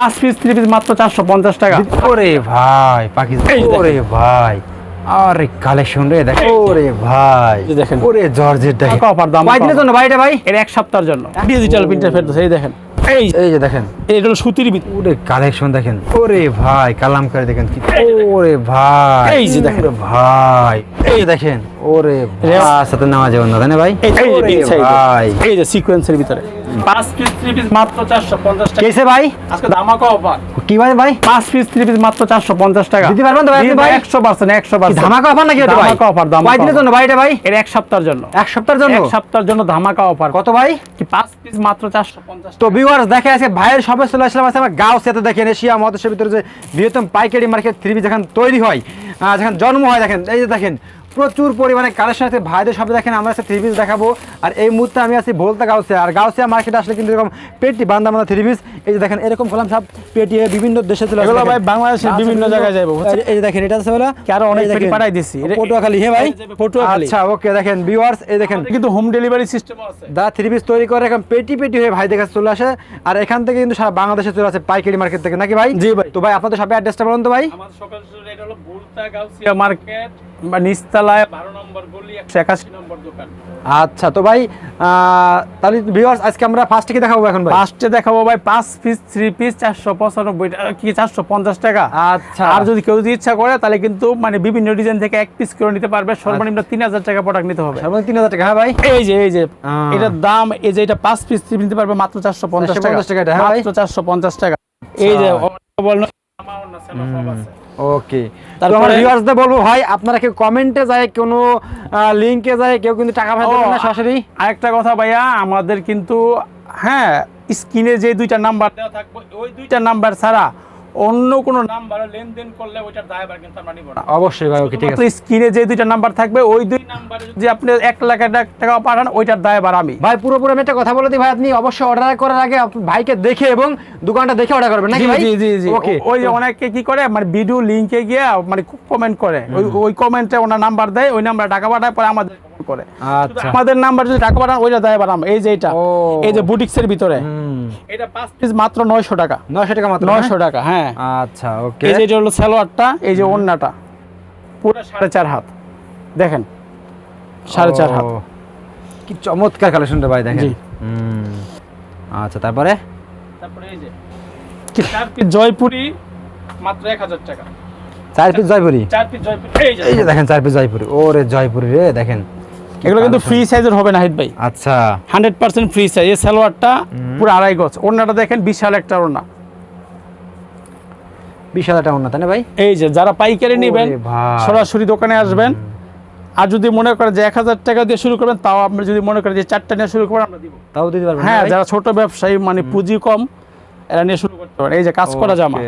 পাঁচ piece three piece মাত্র চারশো পঞ্চাশ টাকা। ওরে ভাই দেখেন। ওরে ভাই আরে কালেকশন রে দেখ ওরে ভাই দেখেন। ওরে জর্জের দেখেন অফার দাম কয় দিনের জন্য ভাই এটা ভাই? এর এক সপ্তাহের জন্য। ডিজিটাল প্রিন্টার ফেরত এই দেখেন। এই এই যে দেখেন। এটা হলো সুতির ভিতরে ওরে কালেকশন দেখেন। ওরে ভাই কালামকারি দেখেন কি ওরে ভাই এই যে দেখেন। ভাই এই দেখেন। ওরে সাথে নেওয়া যাবে না তাই না ভাই? এই যে। ভাই। এই সিকোয়েন্সের ভিতরে। পাঁচ পিস থ্রি পিস মাত্র চারশো পঞ্চাশ টাকা। কেসে ভাই? আজকে ধামাকা অফার কি ভাই ভাই? পাঁচ পিস থ্রি পিস মাত্র চারশো পঞ্চাশ টাকা। দিতে পারবেন তো ভাই? একশো পার্সেন্ট একশো কি পার্সেন্ট ধামাকা অফার নাকি ভাই? ধামাকা offer, ধামাকা কয় দিনের জন্য ভাই এটা ভাই? এর এক সপ্তাহের জন্য। এক সপ্তাহের জন্য? এক সপ্তাহের জন্য ধামাকা অফার কত ভাই? কি পাঁচ পিস মাত্র চারশো পঞ্চাশ তো ভিউয়ার্স দেখে আছে ভাইয়ের সবে চলে আসলাম আছে আমার গাঁও সেতে দেখেন এশিয়া মহাদেশের ভিতরে যে বৃহত্তম পাইকারি মার্কেট থ্রি যেখানে তৈরি হয় আহ, যেখানে জন্ম হয় দেখেন এই যে দেখেন প্রচুর পরিমাণে কালেকশন আছে। ভাইদের সবে দেখেন আমরা আছে থ্রি পিস দেখাবো। আর এই মুহূর্তে আমি আছি বলতে গাউসিয়া। আর গাউসিয়া মার্কেটে আসলে কিন্তু এরকম পেটি বান্দা বান্দা থ্রি পিস এই যে দেখেন এরকম কলাম সব পেটি বিভিন্ন দেশে চলে আসে। এগুলো ভাই বাংলাদেশের আচ্ছা, বিভিন্ন জায়গায় যাইবো, এই- যে দেখেন এটা আছে বলে কি আরও অনেক পেটি পাঠাই দিছি। পটুয়াখালী হ্যাঁ ভাই। পটুয়াখালী। আচ্ছা ওকে দেখেন ভিউয়ার্স এই দেখেন। কিন্তু হোম ডেলিভারি সিস্টেম আছে। দা থ্রি পিস তৈরি করে এখন পেটি পেটি হয়ে ভাইদের কাছে চলে আসে। আর এখান থেকে কিন্তু সারা বাংলাদেশে চলে আসে পাইকারি মার্কেট থেকে। নাকি ভাই? জি ভাই। তো ভাই আপনাদের সবাই অ্যাড্রেসটা বলুন তো ভাই। আমাদের সকাল এটা হলো বুলতা গাউসিয়া মার্কেট বা নিচতলায় বারো নম্বর গলি একশো একাশি নম্বর দোকান। আচ্ছা তো ভাই তাহলে ভিউয়ার্স আজকে আমরা ফার্স্ট কি দেখাবো এখন ভাই? ফার্স্টে দেখাবো ভাই পাঁচ পিস থ্রি পিস চারশো পঁচানব্বই কি চারশো পঞ্চাশ টাকা? আচ্ছা। আর যদি কেউ যদি ইচ্ছা করে তাহলে কিন্তু মানে বিভিন্ন ডিজাইন থেকে এক পিস করে নিতে পারবে। সর্বনিম্ন তিন হাজার টাকা প্রোডাক্ট নিতে হবে। সর্বনিম্ন তিন হাজার টাকা হ্যাঁ ভাই? এই যে এই যে। এটার দাম এই যে এটা পাঁচ পিস নিতে পারবে মাত্র চারশো পঞ্চাশ টাকা। 450 টাকা এটা, হ্যাঁ মাত্র চারশো পঞ্চাশ টাকা। এই যে বলল ওকে তারপর ভিউয়ার্সদের বলব ভাই আপনারা কেউ কমেন্টে যায় কোনো লিংকে যায় কেউ কিন্তু টাকা পাঠাতে না সরাসরি? আরেকটা কথা ভাইয়া আমাদের কিন্তু হ্যাঁ স্ক্রিনে যে দুইটা নাম্বার দেওয়া থাকবে ওই দুইটা নাম্বার ছাড়া অন্য কোনো নাম্বারে লেনদেন করলে ওইটার দায়ভার কিন্তু আমরা নিব না। অবশ্যই ভাই ওকে ঠিক আছে। স্ক্রিনে যে দুইটা নাম্বার থাকবে ওই দুই নাম্বারে যদি আপনি এক লাখ টাকা পাঠান ওইটার দায়ভার আমি। ভাই পুরোপুরি আমি একটা কথা বলে দিই ভাই আপনি অবশ্যই অর্ডার করার আগে ভাইকে দেখে এবং দোকানটা দেখে অর্ডার করবেন নাকি ভাই? জি জি জি। ওকে ওই যে অনেকে কি করে মানে ভিডিও লিংকে গিয়ে মানে কমেন্ট করে। ওই ওই কমেন্টে ওনার নাম্বার দেয় ওই নাম্বার টাকা পাঠায় পরে আমাদের করে। আচ্ছা। আমাদের নাম্বার যদি টাকা পাঠান ওইটা দেয় বাড়াম। এই যে এটা এই যে বুটিক্সের ভিতরে। এটা পাঁচ পিস মাত্র নয়শো টাকা। নয়শো টাকা মাত্র নয়শো হ্যাঁ? টাকা হ্যাঁ। আচ্ছা ওকে। এই যে এটা হলো সালোয়ারটা এই যে ওন্নাটা। পুরো সাড়ে চার হাত। দেখেন সাড়ে চার হাত। কি চমৎকার কালেকশনটা ভাই দেখেন। হুম। আচ্ছা তারপরে? তারপরে এই যে চার জয়পুরি মাত্র এক হাজার টাকা। চার পিস জয়পুরি? চার পিস জয়পুরি এই যে দেখেন চার পিস জয়পুরি। ওরে জয়পুরি রে দেখেন। এগুলো কিন্তু ফ্রি সাইজের হবে না হিত ভাই। আচ্ছা। হান্ড্রেড পার্সেন্ট ফ্রি সাইজ এই সালোয়ারটা পুরো আড়াই গজ। ওড়নাটা দেখেন বিশাল একটা ওড়না। বিশ হাজার টাকা না তাই না ভাই? এই যে যারা পাইকারি নেবেন সরাসরি দোকানে আসবেন। আর যদি মনে করেন যে এক হাজার টাকা দিয়ে শুরু করবেন তাও আপনি যদি মনে করেন যে চারটা নিয়ে শুরু করেন আমরা দিব। তাও দিতে পারবেন হ্যাঁ যারা ছোট ব্যবসায়ী মানে পুঁজি কম এরা নিয়ে শুরু করতে পারেন। এই যে কাজ করা জামা.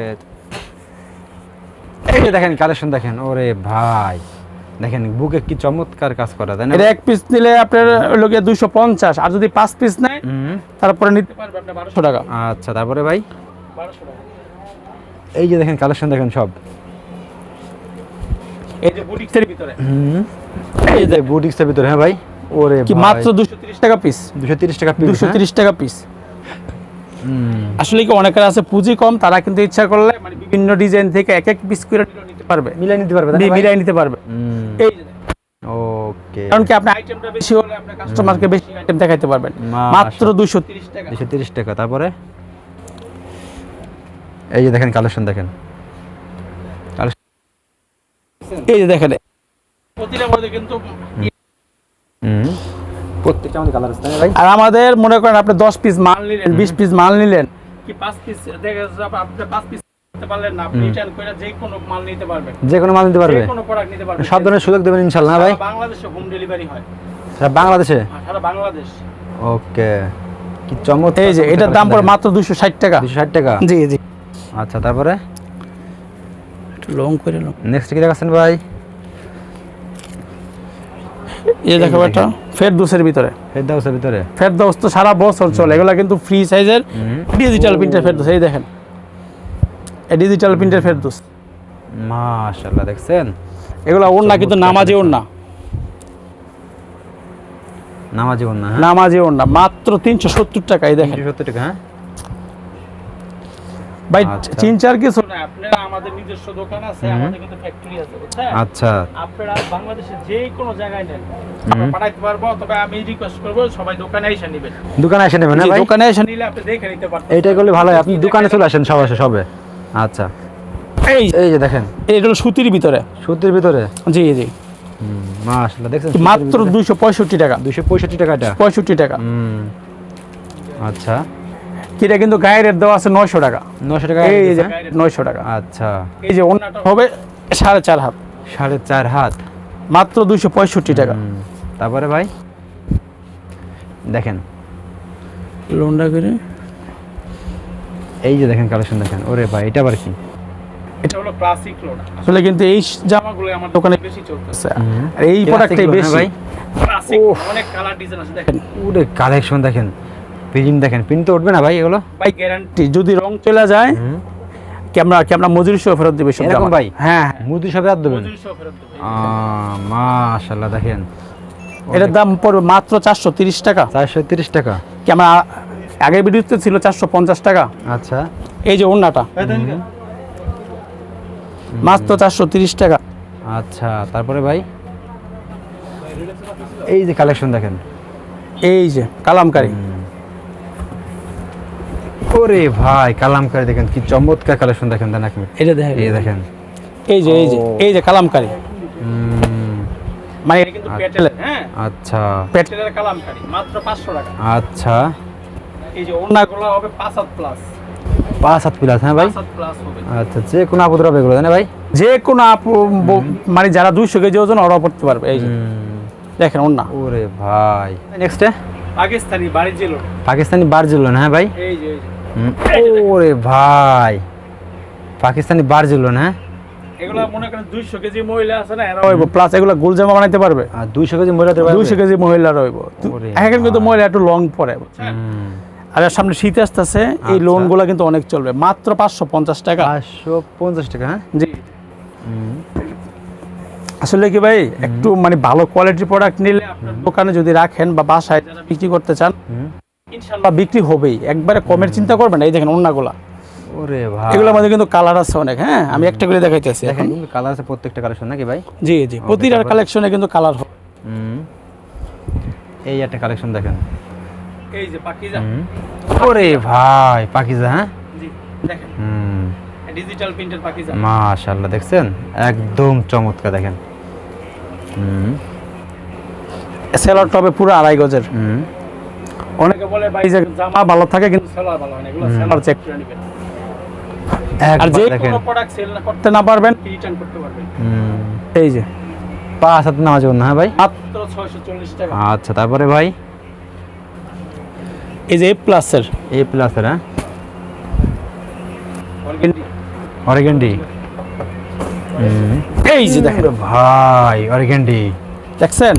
এই যে দেখেন কালেকশন দেখেন। ওরে ভাই। দেখেন বুকে কি চমৎকার কাজ করা তাই না? এটা এক পিস নিলে আপনার লোকে দুইশো পঞ্চাশ আর যদি পাঁচ পিস নেয় তারপরে নিতে পারবে আপনি বারোশো টাকা। আচ্ছা তারপরে ভাই? টাকা। এই যে দেখেন কালেকশন দেখেন সব। এই যে বুটিক্সের ভিতরে। হুম। এই যে বুটিক্সের ভিতরে হ্যাঁ ভাই? ওরে কি মাত্র দুশো তিরিশ টাকা পিস দুশো তিরিশ টাকা পিস দুশো তিরিশ টাকা পিস আসলে কি অনেকের আছে পুঁজি কম তারা কিন্তু ইচ্ছা করলে মানে বিভিন্ন ডিজাইন থেকে এক এক পিস করে পারবে। মিলাই নিতে পারবে মিলাই নিতে পারবে। এই ওকে। কারণ কি আপনার আইটেমটা বেশি হলে আপনার কাস্টমারকে বেশি আইটেম দেখাইতে পারবেন। মাত্র দুশো তিরিশ টাকা। দুশো তিরিশ টাকা তারপরে? এই যে দেখেন কালেকশন দেখেন। এই যে দেখেন। প্রতিটা মধ্যে কিন্তু প্রত্যেকটা আমাদের কালার আছে ভাই? আর আমাদের মনে করেন আপনি দশ পিস মাল নিলেন বিশ পিস মাল নিলেন কি পাঁচ পিস দেখে আপনি পাঁচ পিস নিতে পারলেন না আপনি রিটার্ন করে যে কোনো মাল নিতে পারবেন। যে কোনো মাল নিতে পারবে? যে কোনো প্রোডাক্ট নিতে পারবেন। সব ধরনের সুযোগ দেবেন ভাই? বাংলাদেশে হোম ডেলিভারি হয়। সারা বাংলাদেশে? সারা বাংলাদেশ। ওকে। কি চমৎকার এই যে এটার দাম পড়ে মাত্র দুশো ষাট টাকা। জি জি। আচ্ছা তারপরে? একটু লং করে লং নেক্সট কি দেখাচ্ছেন ভাই? এই দেখো একটা ফেরদৌসের ভিতরে। ভিতরে? ফেরদৌস তো সারা বছর চলে এগুলা কিন্তু ফ্রি সাইজের ডিজিটাল প্রিন্টার ফেরদৌস এই দেখেন। Digital printer Ferdous. মাশাআল্লাহ দেখছেন? এগুলো ওড়না কিন্তু নামাজি ওড়না। নামাজি না হ্যাঁ? নামাজি ওড়না মাত্র তিনশো সত্তর টাকা এই দেখেন। সত্তর টাকা হ্যাঁ? ভাই আচ্ছা। চিনচার কিছু না আপনারা আমাদের নিজস্ব দোকান আছে আমাদের কিন্তু ফ্যাক্টরি আছে বুঝছেন? আচ্ছা। আপনারা বাংলাদেশে যে কোনো জায়গায় নেন আমরা পাঠাইতে পারব তবে আমি রিকোয়েস্ট করব সবাই দোকানে এসে নেবেন। দোকানে এসে নেবেন না ভাই? দোকানে এসে নিলে আপনি দেখে নিতে পারবেন। এইটাই করলে ভালো হয় আপনি দোকানে চলে আসেন সবাই সবে আচ্ছা। এই। এই যে দেখেন। এটা হলো সুতির ভিতরে। সুতির ভিতরে? জি জি। মাশাআল্লাহ দেখছেন মাত্র দুইশো পঁয়ষট্টি টাকা। দুশো পঁয়ষট্টি টাকা এটা পঁয়ষট্টি টাকা। হুম আচ্ছা। কিটা কিন্তু গায়ের রেট দেওয়া আছে নয়শো টাকা। নশো টাকা এই যে দিয়েছে? গায়ের রেট নয়শো টাকা। আচ্ছা। এই যে অন্যটা হবে সাড়ে চার হাত। সাড়ে চার হাত। মাত্র দুইশো পঁয়ষট্টি টাকা। তারপরে ভাই? দেখেন। লোনটা করে এই যে দেখেন কালেকশন দেখেন ওরে ভাই এটা আবার কি? এটা হলো ক্লাসিক লোন আসলে কিন্তু এই জামাগুলো আমার দোকানে বেশি চলতেছে। আর এই প্রোডাক্টটাই হ্যাঁ বেশি। ভাই? ক্লাসিক অনেক কালার ডিজাইন আছে দেখেন। ওরে কালেকশন দেখেন প্রিন্ট দেখেন প্রিন্ট তো উঠবে না ভাই এগুলো? ভাই গ্যারান্টি যদি রং চলে যায় ক্যামেরা ক্যামেরা মজুরি সহ ফেরত দিবে সব এরকম। ভাই? হ্যাঁ হ্যাঁ। দেবেন? মজুরি সহ ফেরত দেবে। মাশাল্লাহ দেখেন। এটার দাম পড়বে মাত্র চারশো তিরিশ টাকা। চারশো তিরিশ টাকা। ক্যামেরা আগের ভিডিওতে ছিল চারশো পঞ্চাশ টাকা। আচ্ছা। এই যে ওন্নাটা তো চারশো তিরিশ টাকা। আচ্ছা তারপরে ভাই? এই যে কালেকশন দেখেন। এই যে কালামকারি। ওরে ভাই কালামকারি দেখেন কি চমৎকার কালেকশন দেখেন দেন আপনি এটা দেখেন। এই দেখেন। এই যে এই যে এই যে কালামকারি। মানে এটা কিন্তু পেটেলের হ্যাঁ? আচ্ছা। পেটেলের কালামকারি মাত্র পাঁচশো টাকা। আচ্ছা। এই যে ওন্নাগুলো হবে পাঁচ হাত প্লাস পাঁচ হাত প্লাস হ্যাঁ ভাই আচ্ছা যে কোনো আপদ হবে এগুলো ভাই? যে কোনো মানে যারা দুইশো কেজি ওজন ওরা পারবে এই ভাই। নেক্সটে পাকিস্তানি বারজুলন। হ্যাঁ ভাই? এই যে ওরে ভাই। পাকিস্তানি বারজুলন হ্যাঁ? এগুলো মনে করেন দুইশো কেজি মহিলা আছে না এরা হইব প্লাস এগুলো গোল জামা বানাইতে পারবে। আর দুইশো কেজি মহিলাদের দুইশো কেজি মহিলা রইব এখন কিন্তু মহিলা একটু লং পরে। বুঝছেন? আর সামনে শীত আসতেছে এই আচ্ছা। লোনগুলো কিন্তু অনেক চলবে। মাত্র পাঁচশো পঞ্চাশ টাকা। পাঁচশো পঞ্চাশ টাকা হ্যাঁ? জি। আসলে কি ভাই একটু মানে ভালো কোয়ালিটির প্রোডাক্ট নিলে আপনার দোকানে যদি রাখেন বা বাসায় যারা বিক্রি করতে চান হুম। ইনশাল্লাহ বিক্রি হবেই। একবারে কমের চিন্তা করবেন না এই দেখেন অন্যগুলা ওরে ভাই। এগুলোর মধ্যে কিন্তু কালার আছে অনেক হ্যাঁ? আমি একটা করে দেখাইতেছি এখন। কালার আছে প্রত্যেকটা কালেকশন নাকি ভাই? জি জি। তারপর? কালেকশনে কিন্তু কালার হবে। এই একটা কালেকশন দেখেন। এই যে পাকিজা। ওরে ভাই পাকিজা হ্যাঁ? জি দেখেন। হুম। ডিজিটাল প্রিন্টের পাকিজা। মাশাল্লাহ দেখছেন? একদম চমৎকার দেখেন। হুম। সেলার টবে পুরো আড়াই গজের। হুম। অনেকে বলে ভাই যে জামা ভালো থাকে কিন্তু সেলার ভালো হয় না এগুলো সেলার চেক করে নেবেন। আর যে কোনো প্রোডাক্ট সেল করতে না পারবেন। রিটার্ন করতে পারবেন। হুম। এই যে পাঁচ হাত নেওয়া যাবে না হ্যাঁ ভাই? মাত্র ছয়শো চল্লিশ টাকা। আচ্ছা তারপরে ভাই? এই যে এ প্লাসের এ প্লাসের হ্যাঁ? অরিগেন্ডি এই যে দেখেন। ভাই অরিগেন্ডি দেখছেন?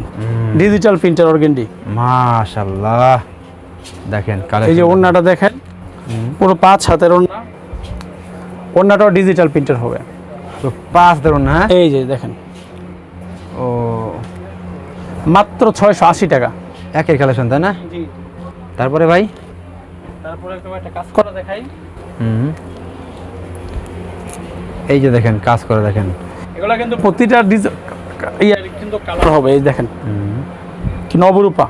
ডিজিটাল প্রিন্টার অর্গেন্ডি মাশাল্লাহ। দেখেন এই যে ওড়নাটা দেখেন। পুরো পাঁচ হাতের ওড়না। ওড়নাটাও ডিজিটাল প্রিন্টার হবে। তো পাঁচ ধরুন না হ্যাঁ? এই যে দেখেন। ও। মাত্র ছয়শো আশি টাকা। একের কালেকশন তাই না? জি। তারপরে ভাই? তারপরে একটু একটা কাজ করা দেখাই। হুম। এই যে দেখেন কাজ করে দেখেন। এগুলো কিন্তু প্রতিটা ডিজাইন ইয়ার কিন্তু কালার হবে এই দেখেন। কি নবরূপা?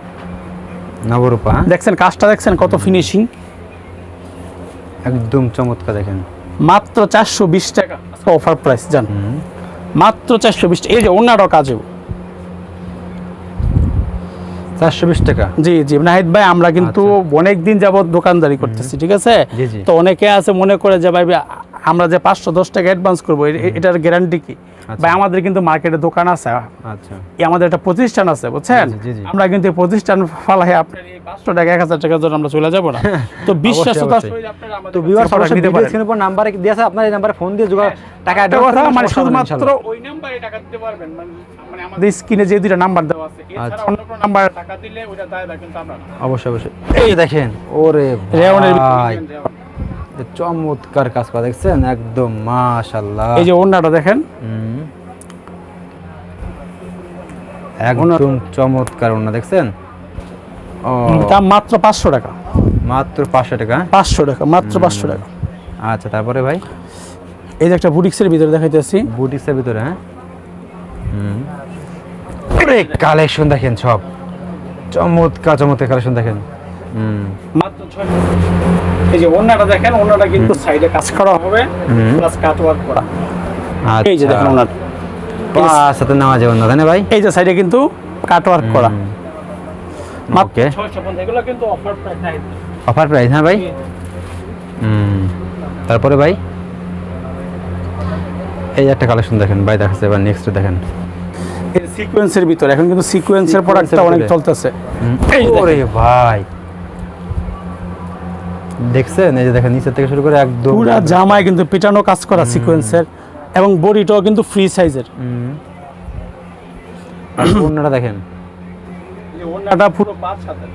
নবরূপা? দেখছেন কাজটা দেখছেন কত ফিনিশিং একদম চমৎকার দেখেন। মাত্র চারশো বিশ টাকা। অফার প্রাইস জান। মাত্র চারশো বিশ এই যে অন্যটাও কাজেও। চারশো বিশ টাকা। জি জি। নাহিদ ভাই আমরা কিন্তু অনেক দিন যাবত দোকানদারি করতেছি ঠিক আছে? আচ্ছা। তো অনেকে আছে মনে করে যে ভাই আমরা যে পাঁচশো দশ টাকা অ্যাডভান্স করব এটার গ্যারান্টি কি? আচ্ছা। ভাই আমাদের কিন্তু মার্কেটে দোকান আছে। আচ্ছা। আমাদের একটা প্রতিষ্ঠান আছে বুঝছেন। আমরা কিন্তু এই প্রতিষ্ঠান ফালাই আপনার পাঁচশো টাকা এক হাজার টাকা জন্য আমরা চলে যাব না। তো আপনারা আমাদের তো ভিউয়ার product সরাসরি নিতে পারেন। উপর নাম্বার দিয়ে আছে আপনার এই নাম্বারে ফোন দিয়ে যোগাযোগ টাকা মানে শুধুমাত্র ওই নাম্বারে টাকা দিতে পারবেন মানে আমাদের স্ক্রিনে যে দুইটা নাম্বার দেওয়া আছে এছাড়া আচ্ছা। অন্য কোনো নাম্বারে টাকা দিলে ওটা দায় দায় কিন্তু আমরা অবশ্যই অবশ্যই। এই দেখেন ওরে রেওনের ভাই। চমৎকার কাজ করা দেখছেন? একদম মাশাআল্লাহ। এই যে ওন্নাটা দেখেন। হুম। একদম চমৎকার ওনা দেখছেন? ও। দাম মাত্র পাঁচশো টাকা। মাত্র পাঁচশো টাকা? পাঁচশো টাকা মাত্র পাঁচশো টাকা। আচ্ছা তারপরে ভাই? এই যে একটা বুটিক্সের ভিতরে দেখাইতেছি। বুটিক্সের ভিতরে হ্যাঁ? হুম। কালেকশন দেখেন সব। চমৎকার চমৎকার কালেকশন দেখেন। মাত্র ছয় এই যে ওনাটা দেখেন ওনাটা কিন্তু সাইডে কাজ করা হবে প্লাস কাট ওয়ার্ক করা। এই যে আচ্ছা। দেখেন ওনাটা পাঁচ সাথে নেওয়া যাবে না তাই ভাই? এই যে সাইডে কিন্তু কাট ওয়ার্ক করা। ওকে এগুলো কিন্তু অফার প্রাইস নাই অফার প্রাইস হ্যাঁ ভাই? হুম। তারপরে ভাই? এই একটা কালেকশন দেখেন ভাই দেখাচ্ছে এবার নেক্সট দেখেন। সিকোয়েন্সের ভিতরে। এখন কিন্তু সিকোয়েন্সের প্রোডাক্টটা অনেক চলতেছে। ওরে ভাই। দেখছেন? এই যে দেখেন নিচের থেকে শুরু করে একদম পুরা জামায় কিন্তু পেটানো কাজ করা সিকোয়েন্সের এবং বডিটাও কিন্তু ফ্রি সাইজের ওড়নাটা দেখেন। ওনাটা পুরো পাঁচ হাতের।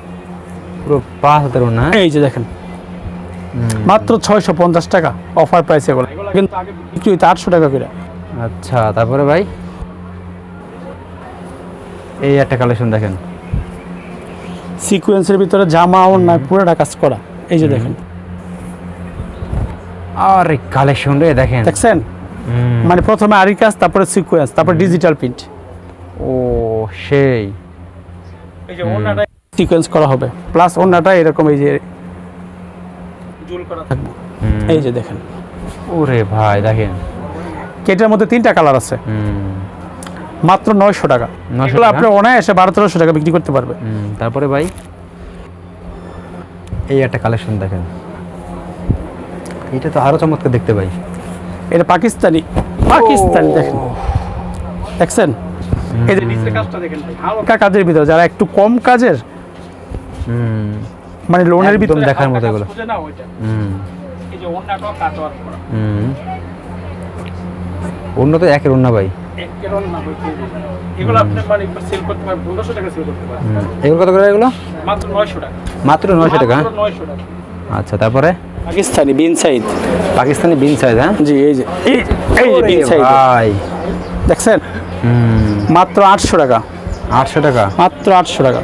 পুরো পাঁচ হাতের হ্যাঁ? এই যে দেখেন। মাত্র ছয়শো পঞ্চাশ টাকা। অফার প্রাইসে এগুলো কিন্তু আগে বিক্রি হইতে আটশো টাকা করে। আচ্ছা তারপরে ভাই? এই একটা কালেকশন দেখেন। সিকোয়েন্সের ভিতরে জামা ওনা পুরোটা কাজ করা। এই যে দেখেন। আর কালেকশন রে দেখেন। দেখছেন? মানে প্রথমে আরি কাজ তারপরে সিকোয়েন্স তারপর ডিজিটাল প্রিন্ট ও সেই। এই যে ওনাটা সিকোয়েন্স করা হবে। প্লাস ওনাটা এরকম এই যে জুল করা থাকবে। এই যে দেখেন। ওরে ভাই দেখেন। কেটার মধ্যে তিনটা কালার আছে। হুম। মাত্র নয়শো টাকা। 900 এগুলো টাকা? আপনি অনায়াসে বারো তেরোশো টাকা বিক্রি করতে পারবে তারপরে ভাই? এই একটা কালেকশন দেখেন। এটা তো আরও চমৎকার দেখতে ভাই। এটা পাকিস্তানি। পাকিস্তানি দেখেন। দেখছেন? এই যে নিচের কাজটা দেখেন হালকা কাজের ভিতরে। যারা একটু কম কাজের হুম। মানে লোনের ভিতরে দেখার মতো এগুলো। অন্য তো একের অন্য ভাই। একের ওন্না হইতে এগুলো আপনি মানে সেল করতে পারবেন পনেরোশো টাকা সেল করতে পারবেন। এগুলো কত করে এগুলো? মাত্র নয়শো টাকা। মাত্র নয়শো টাকা? নয়শো টাকা। আচ্ছা তারপরে? পাকিস্তানি বিন সাইদ। পাকিস্তানি বিন সাইজ হ্যাঁ? জি এই যে এই যে বিন সাইদ। ভাই। দেখছেন? মাত্র আটশো টাকা। আটশো টাকা? মাত্র আটশো টাকা।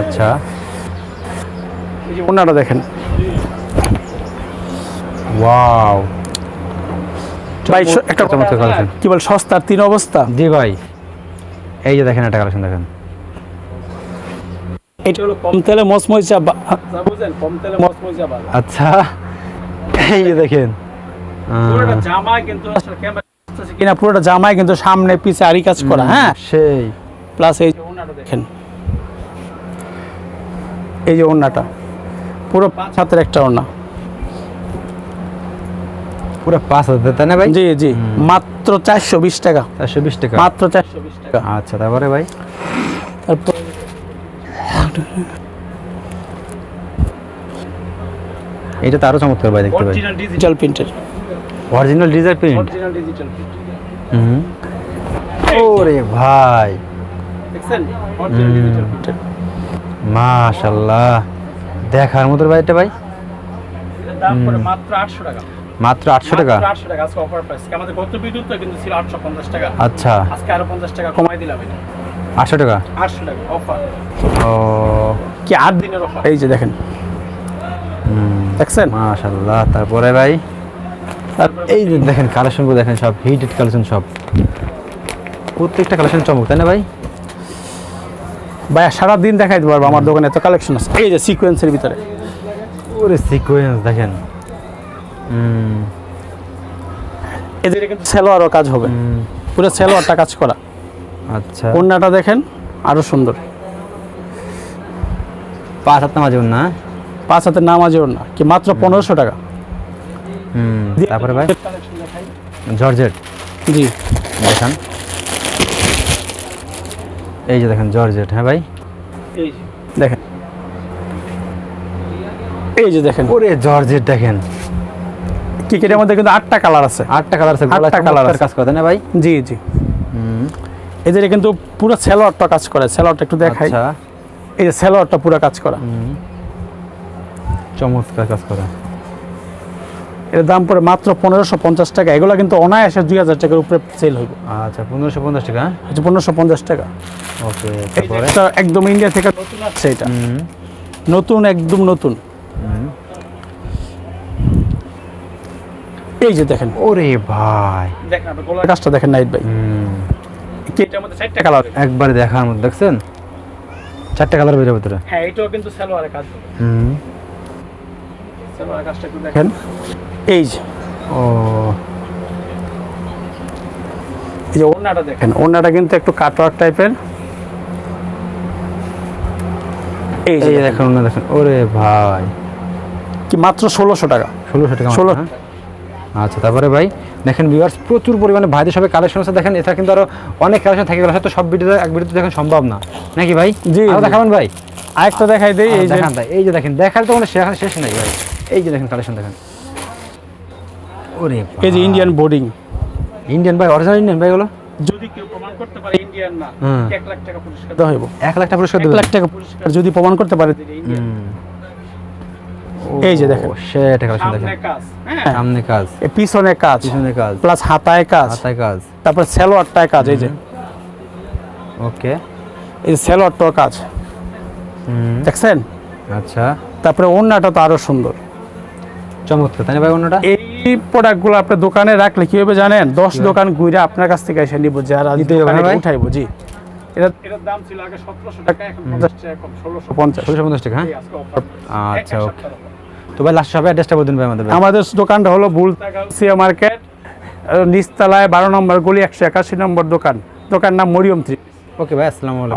আচ্ছা। ওন্নাটা দেখেন। ওয়াও। ভাই একটা চমৎকার কালেকশন কি বল সস্তার তিন অবস্থা? জি ভাই এই যে দেখেন একটা কালেকশন দেখেন। এটা হলো কম তেলে মসমইচা বুঝেন কম তেলে মসমইচা আচ্ছা এই যে দেখেন। পুরোটা জামা কিন্তু আসলে ক্যামেরা কিনা পুরোটা জামায় কিন্তু সামনে পিছে আরি কাজ করা হ্যাঁ? সেই। প্লাস এই যে ওন্নাটা দেখেন। এই যে ওন্নাটা পুরো পাঁচ হাতের একটা ওন্না পুরো পাঁচ হাজার তাই না ভাই? জি জি। মাত্র চারশো বিশ টাকা। চারশো বিশ টাকা। মাত্র চারশো বিশ টাকা। আচ্ছা তারপরে ভাই? তারপর এটা তো আরও চমৎকার ভাই দেখতে ডিজিটাল প্রিন্টের original design print original digital print হুম। ওরে ভাই। দেখছেন? অরিজিনাল ডিজিটাল প্রিন্টের মাশাল্লাহ। দেখার মতো ভাই এটা ভাই? দাম পড়ে মাত্র আটশো টাকা। মাত্র আটশো টাকা? মাত্র আটশো টাকা আজকে অফার প্রাইস আমাদের গত ভিডিওতে কিন্তু ছিল আটশো পঞ্চাশ টাকা। আচ্ছা। আজকে আরও পঞ্চাশ টাকা কমাই দিলাম এটা। আটশো টাকা? আটশো টাকা অফার ও কি আট দিনের অফার এই যে দেখেন। হুম। দেখছেন? মাশাল্লাহ তারপরে ভাই? এই যে দেখেন কালেকশনগুলো দেখেন সব হিটেড কালেকশন সব। প্রত্যেকটা কালেকশন চমক তাই না ভাই? ভাই সারা দিন দেখাই দিতে পারব আমার দোকানে এত কালেকশন আছে। এই যে সিকোয়েন্সের ভিতরে। ওরে সিকোয়েন্স দেখেন। এদের কিন্তু সেলোয়ারও কাজ হবে। পুরো সেলোয়ারটা কাজ করা। আচ্ছা। কন্যাটা দেখেন আরও সুন্দর। পাঁচ হাত নামাজ না পাঁচ হাতের নামাজেও না কি মাত্র পনেরোশো টাকা? হুম তারপরে ভাই? জর্জেট জি। দেখান। এই যে দেখেন জর্জেট হ্যাঁ ভাই? এই দেখেন। এই যে দেখেন। ওরে জর্জেট দেখেন। টিকেটের মধ্যে কিন্তু আটটা কালার আছে। আটটা কালার আছে আটটা আছে। কাজ করে না ভাই? জি জি। হুম এদের কিন্তু পুরো সেলোয়ারটা কাজ করে। সেলোয়ারটা একটু দেখাই। আচ্ছা। এই যে সেলোয়ারটা পুরো কাজ করা। হুম। চমৎকার কাজ করে। এর দাম পড়ে মাত্র পনেরোশো পঞ্চাশ টাকা। এগুলো কিন্তু অনায়াসে দুই হাজার টাকার উপরে সেল হইব। আচ্ছা পনেরোশো পঞ্চাশ টাকা হচ্ছে পনেরোশো পঞ্চাশ টাকা। ওকে একদম ইন্ডিয়া থেকে নতুন আসছে এটা। হুম। নতুন একদম নতুন হুম। এই যে দেখেন। ওরে ভাই। দেখেন কাজটা দেখেন নাইট ভাই। মধ্যে চারটা কালার একবারে দেখার মতো দেখছেন? চারটে কালার বেরোবে ভিতরে। হ্যাঁ এটাও কিন্তু সালোয়ারের কাজ। হুম। সালোয়ারের কাজটা একটু দেখেন। এই যে। ও। এই যে ওড়নাটা দেখেন। ওড়নাটা কিন্তু একটু কাটওয়ার্ক টাইপের এই যে দেখেন। দেখুন না দেখুন। ওরে ভাই। কি মাত্র ষোলোশো টাকা? ষোলোশো টাকা ষোলো হ্যাঁ? আচ্ছা তারপরে ভাই দেখেন ভিউয়ার্স প্রচুর পরিমাণে ভাইদের সবাই কালেকশন আছে। দেখেন এটা কিন্তু আরও অনেক কালেকশন থাকে। হয়তো সব ভিডিওতে এক ভিডিওতে দেখেন সম্ভব না। নাকি ভাই? জি, দেখাবেন ভাই? আরেকটা দেখাই দেই এই যে। দেখান ভাই এই যে দেখেন দেখার তো কোনো শেষ শেষ নাই ভাই। এই যে দেখেন কালেকশন দেখেন। ওরে এই যে ইন্ডিয়ান বোর্ডিং ইন্ডিয়ান ভাই অরিজিনাল ইন্ডিয়ান ভাই এগুলো? যদি কেউ প্রমাণ করতে পারে ইন্ডিয়ান না হুম। এক লাখ টাকা পুরস্কার দেওয়া হইব। এক লাখ টাকা পুরস্কার এক দেবেন লাখ টাকা পুরস্কার যদি প্রমাণ করতে পারে। ইন্ডিয়ান এই যে দেখেন। সেটা সামনে দেখেন। কাজ হ্যাঁ। সামনে কাজ। পিছনে কাজ পিছনে কাজ। প্লাস হাতায় কাজ। হাতায় কাজ। তারপর সেলোয়ারটায় কাজ এই যে। ওকে। এই সেলোয়ারটাও কাজ। হুম। দেখছেন? আচ্ছা। তারপরে ওড়নাটা তো আরও সুন্দর। চমৎকার তাই না ভাই অন্যটা এই প্রোডাক্টগুলো আপনি দোকানে রাখলে কি হবে জানেন? দশ দোকান ঘুরে আপনার কাছ থেকে এসে নিব যারা? উঠাইবো জি। এটা এটার দাম ছিল আগে টাকা এখন কম হ্যাঁ। আচ্ছা ওকে। তো ভাই লাস্ট সবাই অ্যাড্রেসটা বলুন ভাই আমাদের আমাদের দোকানটা হলো বুলতাগা সিয়া মার্কেট নিচতলায় বারো নম্বর গলি একশো একাশি নম্বর দোকান। দোকান নাম মরিয়ম থ্রি ওকে ভাই আসসালামু আলাইকুম।